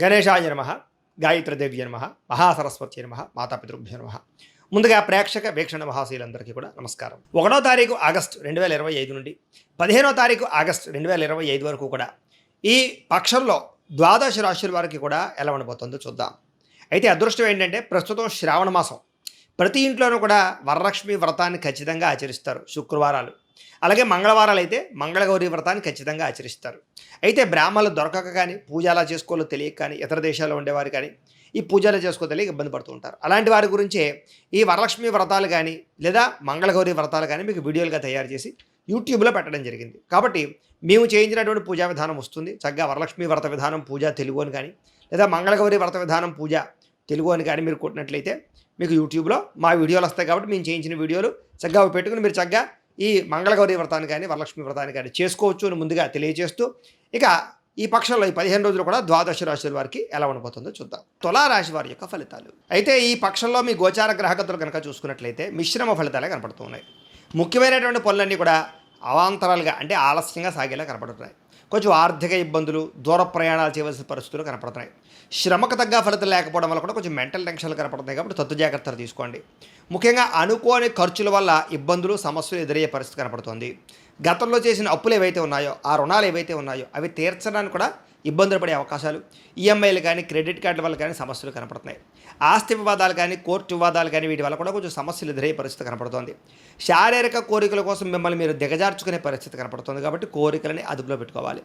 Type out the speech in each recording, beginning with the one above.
గణేశాయ నమ గాయత్రదేవ్య నమ మహాసరస్వతి నమ మాతాపితృభ్య నమ. ముందుగా ప్రేక్షక వీక్షణ మహాశీలందరికీ కూడా నమస్కారం. ఒకటో తారీఖు ఆగస్టు రెండు వేల ఇరవై ఐదు నుండి పదిహేనో తారీఖు ఆగస్టు రెండు వేల ఇరవై ఐదు వరకు కూడా ఈ పక్షంలో ద్వాదశ రాశుల వారికి కూడా ఎలా ఉండబోతుందో చూద్దాం. అయితే అదృష్టం ఏంటంటే ప్రస్తుతం శ్రావణ మాసం. ప్రతి ఇంట్లోనూ కూడా వరలక్ష్మి వ్రతాన్ని ఖచ్చితంగా ఆచరిస్తారు శుక్రవారాలు. అలాగే మంగళవారాలు అయితే మంగళగౌరి వ్రతాన్ని ఖచ్చితంగా ఆచరిస్తారు. అయితే బ్రాహ్మణులు దొరకక కానీ పూజ అలా చేసుకోవాలో తెలియక కానీ ఇతర దేశాల్లో ఉండేవారు కానీ ఈ పూజలు చేసుకో తెలియక ఇబ్బంది పడుతూ ఉంటారు. అలాంటి వారి గురించే ఈ వరలక్ష్మి వ్రతాలు కానీ లేదా మంగళగౌరి వ్రతాలు కానీ మీకు వీడియోలుగా తయారు చేసి యూట్యూబ్లో పెట్టడం జరిగింది. కాబట్టి మేము చేయించినటువంటి పూజా విధానం వస్తుంది. చక్కగా వరలక్ష్మి వ్రత విధానం పూజ తెలుగు అని కానీ లేదా మంగళగౌరి వ్రత విధానం పూజ తెలుగు అని కానీ మీరు కొట్టినట్లయితే మీకు యూట్యూబ్లో మా వీడియోలు వస్తాయి కాబట్టి మేము చేయించిన వీడియోలు చక్కగా పెట్టుకుని మీరు చక్కగా ఈ మంగళగౌరి వ్రతాన్ని కానీ వరలక్ష్మి వ్రతాన్ని కానీ చేసుకోవచ్చు అని ముందుగా తెలియజేస్తూ ఇక ఈ పక్షంలో ఈ పదిహేను రోజులు కూడా ద్వాదశ రాశుల వారికి ఎలా ఉండబోతుందో చూద్దాం. తులా రాశి వారి యొక్క ఫలితాలు. అయితే ఈ పక్షంలో మీ గోచార గ్రహగతులు కనుక చూసుకున్నట్లయితే మిశ్రమ ఫలితాలే కనపడుతున్నాయి. ముఖ్యమైనటువంటి పనులన్నీ కూడా అవాంతరాలుగా అంటే ఆలస్యంగా సాగేలా కనపడుతున్నాయి. కొంచెం ఆర్థిక ఇబ్బందులు దూర ప్రయాణాలు చేయవలసిన పరిస్థితులు కనపడుతున్నాయి. శ్రమకు తగ్గ ఫలితం లేకపోవడం వల్ల కూడా కొంచెం మెంటల్ టెన్షన్లు కనపడుతున్నాయి కాబట్టి తత్తు జాగ్రత్తలు తీసుకోండి. ముఖ్యంగా అనుకోని ఖర్చుల వల్ల ఇబ్బందులు సమస్యలు ఎదురయ్యే పరిస్థితి కనపడుతోంది. గతంలో చేసిన అప్పులు ఏవైతే ఉన్నాయో ఆ రుణాలు ఏవైతే ఉన్నాయో అవి తీర్చడానికి కూడా ఇబ్బందులు పడే అవకాశాలు ఈఎంఐలు కానీ క్రెడిట్ కార్డుల వల్ల కానీ సమస్యలు కనపడుతున్నాయి. ఆస్తి వివాదాలు కానీ కోర్టు వివాదాలు కానీ వీటి వల్ల కూడా కొంచెం సమస్యలు ఎదురయ్యే పరిస్థితి కనపడుతోంది. శారీరక కోరికల కోసం మిమ్మల్ని మీరు దిగజార్చుకునే పరిస్థితి కనపడుతుంది కాబట్టి కోరికలని అదుపులో పెట్టుకోవాలి.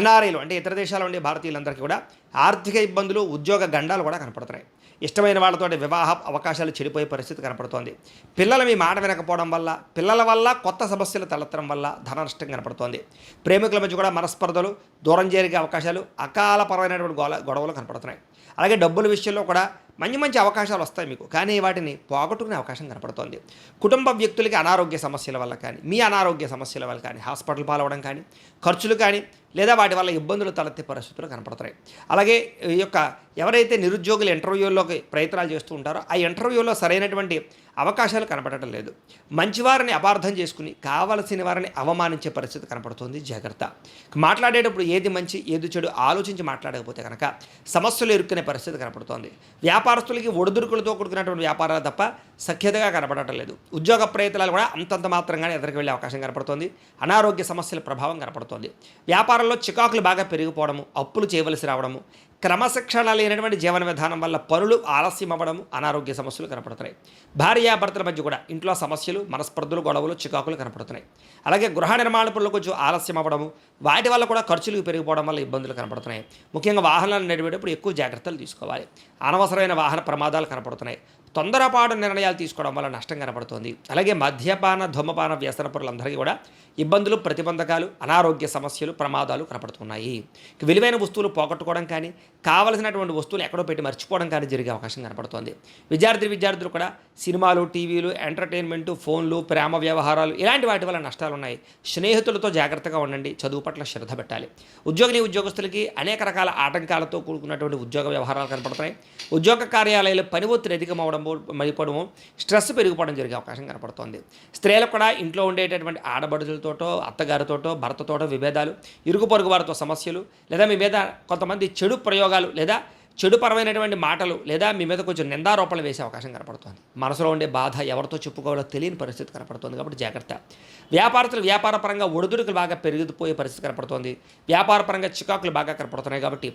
ఎన్ఆర్ఐలు అంటే ఇతర దేశాల ఉండే భారతీయులందరికీ కూడా ఆర్థిక ఇబ్బందులు ఉద్యోగ గండాలు కూడా కనపడుతున్నాయి. ఇష్టమైన వాళ్ళతో వివాహ అవకాశాలు చెడిపోయే పరిస్థితి కనపడుతోంది. పిల్లలు మీ మాట వినకపోవడం వల్ల పిల్లల వల్ల కొత్త సమస్యలు తలెత్తడం వల్ల ధన నష్టం కనపడుతోంది. ప్రేమికుల మధ్య కూడా మనస్పర్ధలు దూరం జరిగే అవకాశాలు అకాలపరమైనటువంటి గొడవలు కనపడుతున్నాయి. అలాగే డబ్బుల విషయంలో కూడా మంచి మంచి అవకాశాలు వస్తాయి మీకు. కానీ వాటిని పోగొట్టుకునే అవకాశం కనపడుతోంది. కుటుంబ వ్యక్తులకి అనారోగ్య సమస్యల వల్ల కానీ మీ అనారోగ్య సమస్యల వల్ల కానీ హాస్పిటల్ పాలవడం కానీ ఖర్చులు కానీ లేదా వాటి వల్ల ఇబ్బందులు తలెత్తే పరిస్థితులు కనపడుతున్నాయి అలాగే ఈ యొక్క ఎవరైతే నిరుద్యోగులు ఇంటర్వ్యూల్లోకి ప్రయత్నాలు చేస్తూ ఉంటారో ఆ ఇంటర్వ్యూలో సరైనటువంటి అవకాశాలు కనపడటం లేదు. మంచివారిని అపార్థం చేసుకుని కావలసిన వారిని అవమానించే పరిస్థితి కనపడుతుంది జాగ్రత్త. మాట్లాడేటప్పుడు ఏది మంచి ఏది చెడు ఆలోచించి మాట్లాడకపోతే కనుక సమస్యలు ఎరుక్కునే పరిస్థితి కనపడుతోంది. వ్యాపారస్తులకి ఒడిదుడుకులతో కూడుకున్నటువంటి వ్యాపారాలు తప్ప సఖ్యతగా కనపడటం లేదు. ఉద్యోగ ప్రయత్నాలు కూడా అంతంత మాత్రంగానే ఎదురుకు వెళ్ళే అవకాశం కనపడుతోంది. అనారోగ్య సమస్యల ప్రభావం కనపడుతోంది. వ్యాపారంలో చికాకులు బాగా పెరిగిపోవడము అప్పులు చేయవలసి రావడము క్రమశిక్షణ లేనటువంటి జీవన విధానం వల్ల పనులు ఆలస్యం అవ్వడము అనారోగ్య సమస్యలు కనపడుతున్నాయి. భార్యాభర్తల మధ్య కూడా ఇంట్లో సమస్యలు మనస్పర్ధలు గొడవలు చికాకులు కనపడుతున్నాయి. అలాగే గృహ నిర్మాణ పనులు కొంచెం ఆలస్యం అవ్వడము వాటి వల్ల కూడా ఖర్చులు పెరిగిపోవడం వల్ల ఇబ్బందులు కనపడుతున్నాయి. ముఖ్యంగా వాహనాలు నడిపేటప్పుడు ఎక్కువ జాగ్రత్తలు తీసుకోవాలి. అనవసరమైన వాహన ప్రమాదాలు కనపడుతున్నాయి. తొందరపాటు నిర్ణయాలు తీసుకోవడం వల్ల నష్టం కనపడుతుంది అలాగే మద్యపాన ధూమపాన వ్యసన పరులందరికీ కూడా ఇబ్బందులు ప్రతిబంధకాలు అనారోగ్య సమస్యలు ప్రమాదాలు కనపడుతున్నాయి. విలువైన వస్తువులు పోగొట్టుకోవడం కానీ కావలసినటువంటి వస్తువులు ఎక్కడో పెట్టి మర్చిపోవడం కానీ జరిగే అవకాశం కనపడుతోంది. విద్యార్థి విద్యార్థులు కూడా సినిమాలు టీవీలు ఎంటర్టైన్మెంట్ ఫోన్లు ప్రేమ వ్యవహారాలు ఇలాంటి వాటి వల్ల నష్టాలు ఉన్నాయి స్నేహితులతో జాగ్రత్తగా ఉండండి. చదువు పట్ల శ్రద్ధ పెట్టాలి. ఉద్యోగిని ఉద్యోగస్తులకి అనేక రకాల ఆటంకాలతో కూడుకున్నటువంటి ఉద్యోగ వ్యవహారాలు కనపడుతున్నాయి. ఉద్యోగ కార్యాలయాలు పని ఒత్తిడి అధికమవడం మరిపోవడము స్ట్రెస్ పెరిగిపోవడం జరిగే అవకాశం కనపడుతోంది. స్త్రీలకు కూడా ఇంట్లో ఉండేటటువంటి ఆడబడులతోటో అత్తగారితోటో భర్తతోటో విభేదాలు ఇరుగు పొరుగు వారితో సమస్యలు లేదా మీ మీద కొంతమంది చెడు ప్రయోగాలు లేదా చెడుపరమైనటువంటి మాటలు లేదా మీ మీద కొంచెం నిందారోపణలు వేసే అవకాశం కనపడుతుంది. మనసులో ఉండే బాధ ఎవరితో చెప్పుకోవాలో తెలియని పరిస్థితి కనపడుతుంది కాబట్టి జాగ్రత్త. వ్యాపారస్తులు వ్యాపార పరంగా ఒడిదుడుకులు బాగా పెరిగిపోయే పరిస్థితి కనపడుతుంది. వ్యాపార పరంగా చికాకులు బాగా కనపడుతున్నాయి కాబట్టి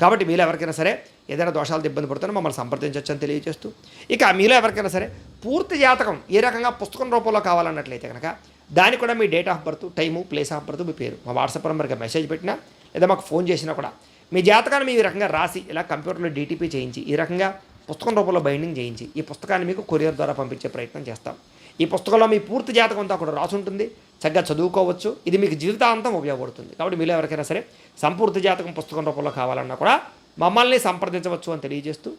కాబట్టి మీలో ఎవరికైనా సరే ఏదైనా దోషాలతో ఇబ్బంది పడుతున్నా మమ్మల్ని సంప్రదించవచ్చు అని తెలియజేస్తూ ఇక మీలో ఎవరికైనా సరే పూర్తి జాతకం ఏ రకంగా పుస్తకం రూపంలో కావాలన్నట్లయితే కనుక దానికి కూడా మీ date of birth time place of birth మీ పేరు. మా వాట్సాప్ నెంబర్కి మెసేజ్ పెట్టినా లేదా మాకు ఫోన్ చేసినా కూడా మీ జాతకాన్ని మీ రకంగా రాసి ఇలా కంప్యూటర్లో డీటీపీ చేయించి ఈ రకంగా పుస్తకం రూపంలో బైండింగ్ చేయించి ఈ పుస్తకాన్ని మీకు కొరియర్ ద్వారా పంపించే ప్రయత్నం చేస్తాం. ఈ పుస్తకంలో మీ పూర్తి జాతకం అంతా కూడా రాసి ఉంటుంది చక్కగా చదువుకోవచ్చు. ఇది మీకు జీవితాంతం ఉపయోగపడుతుంది. కాబట్టి మీలో ఎవరికైనా సరే సంపూర్తి జాతకం పుస్తకం రూపంలో కావాలన్నా కూడా మమ్మల్ని సంప్రదించవచ్చు అని తెలియజేస్తూ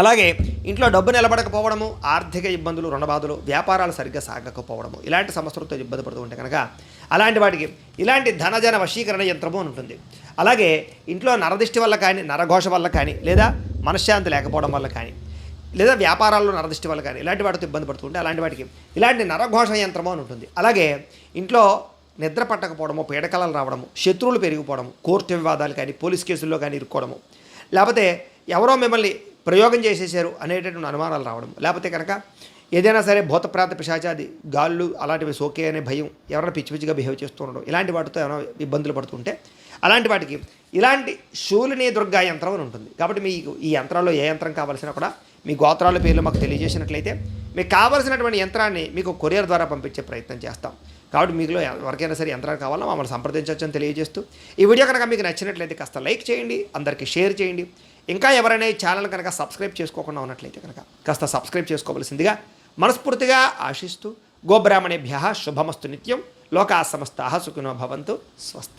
అలాగే ఇంట్లో డబ్బు నిలబడకపోవడము ఆర్థిక ఇబ్బందులు రుణబాధలు వ్యాపారాలు సరిగ్గా సాగకపోవడము ఇలాంటి సమస్యలతో ఇబ్బంది పడుతూ ఉంటే కనుక అలాంటి వాటికి ఇలాంటి ధనజన వశీకరణ యంత్రము అని ఉంటుంది. అలాగే ఇంట్లో నరదిష్టి వల్ల కానీ నరఘోష వల్ల కానీ లేదా మనశ్శాంతి లేకపోవడం వల్ల కానీ లేదా వ్యాపారాల్లో నరదృష్టి వల్ల కానీ ఇలాంటి వాటితో ఇబ్బంది పడుతుంటే అలాంటి వాటికి ఇలాంటి నరఘోష యంత్రము అని ఉంటుంది. అలాగే ఇంట్లో నిద్ర పట్టకపోవడము పీడకలలు రావడము శత్రువులు పెరిగిపోవడము కోర్టు వివాదాలు కానీ పోలీస్ కేసుల్లో కానీ ఇరుక్కోవడము. లేకపోతే ఎవరో మిమ్మల్ని ప్రయోగం చేసేసారు అనేటటువంటి అనుమానాలు రావడం లేకపోతే కనుక ఏదైనా సరే భూతప్రాత పిశాచాది గాళ్ళు అలాంటివి సోకే అనే భయం ఎవరైనా పిచ్చి పిచ్చిగా బిహేవ్ చేస్తూ ఉండడం ఇలాంటి వాటితో ఏమైనా ఇబ్బందులు పడుతుంటే అలాంటి వాటికి ఇలాంటి శూలిని దుర్గా యంత్రం అని ఉంటుంది. కాబట్టి మీకు ఈ యంత్రాల్లో ఏ యంత్రం కావాల్సినా కూడా మీ గోత్రాల పేర్లు మాకు తెలియజేసినట్లయితే మీకు కావాల్సినటువంటి యంత్రాన్ని మీకు కొరియర్ ద్వారా పంపించే ప్రయత్నం చేస్తాం. కాబట్టి మీకులో ఎవరికైనా సరే యంత్రాలు కావాలో మమ్మల్ని సంప్రదించవచ్చు అని తెలియజేస్తూ ఈ వీడియో కనుక మీకు నచ్చినట్లయితే కాస్త లైక్ చేయండి అందరికీ షేర్ చేయండి. ఇంకా ఎవరైనా ఈ ఛానల్ కనుక సబ్స్క్రైబ్ చేసుకోకుండా ఉన్నట్లయితే కనుక కాస్త సబ్స్క్రైబ్ చేసుకోవలసిందిగా మనస్ఫూర్తిగా ఆశిస్తూ గోబ్రాహ్మణేభ్య శుభమస్తు నిత్యం. లోకా సమస్తా సుఖినో భవంతు. స్వస్తి.